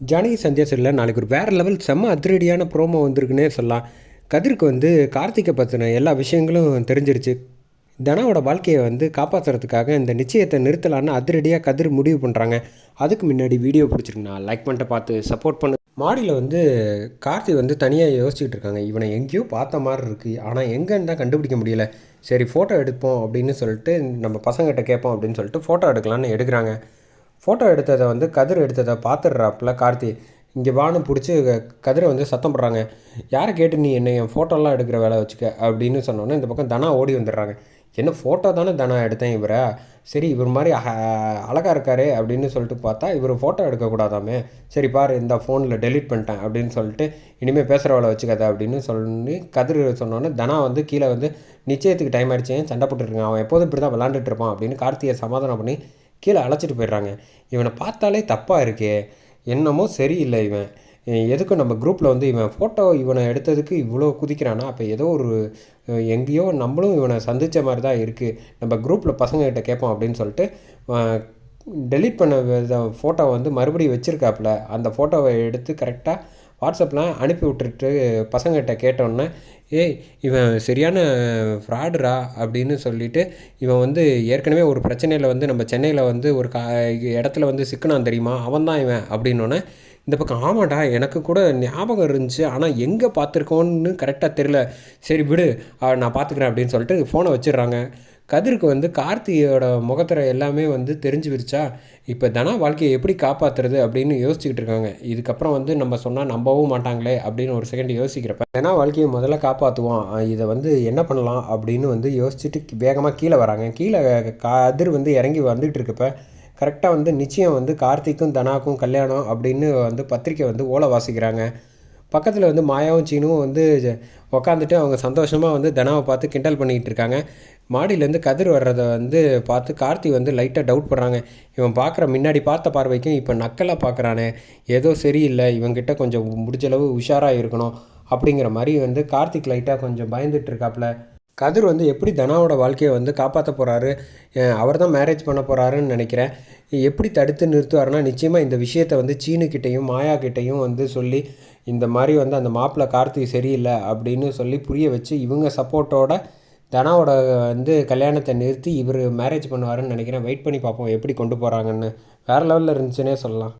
ஜானகி சந்தியா சரியில் நாளைக்கு ஒரு வேறு லெவல் செம்ம அதிரடியான ப்ரோமோ வந்திருக்குன்னே சொல்லலாம். கதிருக்கு வந்து கார்த்திகை பற்றின எல்லா விஷயங்களும் தெரிஞ்சிருச்சு. தனாவோட வாழ்க்கையை வந்து காப்பாற்றுறதுக்காக இந்த நிச்சயத்தை நிறுத்தலான்னு அதிரடியாக கதிர் முடிவு பண்ணுறாங்க அதுக்கு முன்னாடி வீடியோ பிடிச்சிருக்குண்ணா லைக் பண்ணிட்டு பார்த்து சப்போர்ட் பண்ணு. மாடியில் வந்து கார்த்தி வந்து தனியாக யோசிச்சுட்டு இருக்காங்க. இவனை எங்கேயோ பார்த்த மாதிரி இருக்குது ஆனால் எங்கேன்னு தான் கண்டுபிடிக்க முடியல. சரி ஃபோட்டோ எடுப்போம் அப்படின்னு சொல்லிட்டு நம்ம பசங்கிட்ட கேட்போம் அப்படின்னு சொல்லிட்டு ஃபோட்டோ எடுக்கலான்னு எடுக்கிறாங்க. ஃபோட்டோ எடுத்ததை வந்து கதிர் எடுத்ததை பார்த்துடுறாப்புல கார்த்தி. இங்கே வானு பிடிச்சி கதிரை வந்து சத்தம் போடுறாங்க. யாரை கேட்டு நீ என்ன என் ஃபோட்டோலாம் எடுக்கிற வேலை வச்சுக்க? அப்படின்னு சொன்னோன்னே இந்த பக்கம் தனா ஓடி வந்துடுறாங்க. என்ன ஃபோட்டோ தானே தனா எடுத்தேன் இவரை? சரி இவர் மாதிரி அழகாக அழகா இருக்காரு அப்படின்னு சொல்லிட்டு பார்த்தா இவர் ஃபோட்டோ எடுக்கக்கூடாதாமே? சரி பாரு இந்த ஃபோனில் டெலீட் பண்ணிட்டேன் அப்படின்னு சொல்லிட்டு இனிமேல் பேசுகிற வேலை வச்சுக்காத அப்படின்னு சொல்லி கதிர் சொன்னோன்னே தனா வந்து கீழே வந்து நிச்சயத்துக்கு டைம் ஆகிடுச்சேன் ஏன் சண்டை போட்டுருக்கான் அவன் எப்போதும் இப்படி தான் விளாண்டுட்டு இருப்பான் அப்படின்னு கார்த்தியை சமாதானம் பண்ணி கீழே அழைச்சிட்டு போயிடுறாங்க. இவனை பார்த்தாலே தப்பாக இருக்கே. என்னமோ சரியில்லை இவன். எதுக்கு எதுக்கும் நம்ம குரூப்பில் வந்து இவன் ஃபோட்டோ இவனை எடுத்ததுக்கு இவ்வளோ குதிக்கிறானா? அப்போ ஏதோ ஒரு எங்கேயோ நம்மளும் இவனை சந்தித்த மாதிரி தான் இருக்குது நம்ம குரூப்பில் பசங்கக்கிட்ட கேட்போம் அப்படின்னு சொல்லிட்டு டெலீட் பண்ண ஃபோட்டோ வந்து மறுபடியும் வச்சுருக்காப்புல. அந்த ஃபோட்டோவை எடுத்து கரெக்டாக வாட்ஸ்அப்பில் அனுப்பி விட்டுட்டு பசங்ககிட்ட கேட்டோன்னே ஏய் இவன் சரியான ஃப்ராடுரா அப்படின்னு சொல்லிட்டு இவன் வந்து ஏற்கனவே ஒரு பிரச்சனையில் வந்து நம்ம சென்னையில் வந்து ஒரு கா இடத்துல வந்து சிக்கனான் தெரியுமா? அவன் தான் இவன் அப்படின்னோடனே இந்த பக்கம் ஆமாடா எனக்கு கூட ஞாபகம் இருந்துச்சு ஆனால் எங்கே பார்த்துருக்கோன்னு கரெக்டாக தெரில சரி விடு நான் பார்த்துக்குறேன் அப்படின்னு சொல்லிட்டு ஃபோனை வச்சிடுறாங்க. கதிருக்கு வந்து கார்த்தியோட முகத்திர எல்லாமே வந்து தெரிஞ்சு விரிச்சா இப்போ தனா வாழ்க்கையை எப்படி காப்பாற்றுறது அப்படின்னு யோசிச்சுக்கிட்டு இருக்காங்க. இதுக்கப்புறம் வந்து நம்ம சொன்னால் நம்பவும் மாட்டாங்களே அப்படின்னு ஒரு செகண்ட் யோசிக்கிறப்ப தனா வாழ்க்கையை முதல்ல காப்பாற்றுவோம் இதை வந்து என்ன பண்ணலாம் அப்படின்னு வந்து யோசிச்சுட்டு வேகமாக கீழே வராங்க. கீழே கதிர் வந்து இறங்கி வந்துகிட்டு இருக்கப்ப கரெக்டாக வந்து நிச்சயம் வந்து கார்த்திக்கும் தனாக்கும் கல்யாணம் அப்படின்னு வந்து பத்திரிக்கை வந்து ஓலை வாசிக்கிறாங்க. பக்கத்தில் வந்து மாயாவும் சீனுவும் வந்து உக்காந்துட்டு அவங்க சந்தோஷமாக வந்து தனாவை பார்த்து கிண்டல் பண்ணிக்கிட்டு இருக்காங்க. மாடியிலேருந்து கதிர் வர்றதை வந்து பார்த்து கார்த்தி வந்து லைட்டாக டவுட் பண்ணுறாங்க இவன் பார்க்குற முன்னாடி பார்த்த பார்வைக்கும் இப்போ நக்கலாக பார்க்குறானே. ஏதோ சரியில்லை இவங்கிட்ட கொஞ்சம் முடிஞ்சளவு உஷாராக இருக்கணும் அப்படிங்கிற மாதிரி வந்து கார்த்திக் லைட்டாக கொஞ்சம் பயந்துட்டு இருக்காப்புல கதிர் வந்து எப்படி தனாவோட வாழ்க்கையை வந்து காப்பாற்ற போகிறாரு அவர் தான் மேரேஜ் பண்ண போகிறாருன்னு நினைக்கிறேன். எப்படி தடுத்து நிறுத்துவாருன்னா நிச்சயமாக இந்த விஷயத்தை வந்து சீனுக்கிட்டையும் மாயா கிட்டையும் வந்து சொல்லி இந்த மாதிரி வந்து அந்த மாப்பிள்ளை கார்த்திக் சரியில்லை அப்படின்னு சொல்லி புரிய வச்சு இவங்க சப்போர்ட்டோட தனாவோட வந்து கல்யாணத்தை நிறுத்தி இவர் மேரேஜ் பண்ணுவாருன்னு நினைக்கிறேன். வெயிட் பண்ணி பார்ப்போம் எப்படி கொண்டு போகிறாங்கன்னு வேறு லெவலில் இருந்துச்சுன்னே சொல்லலாம்.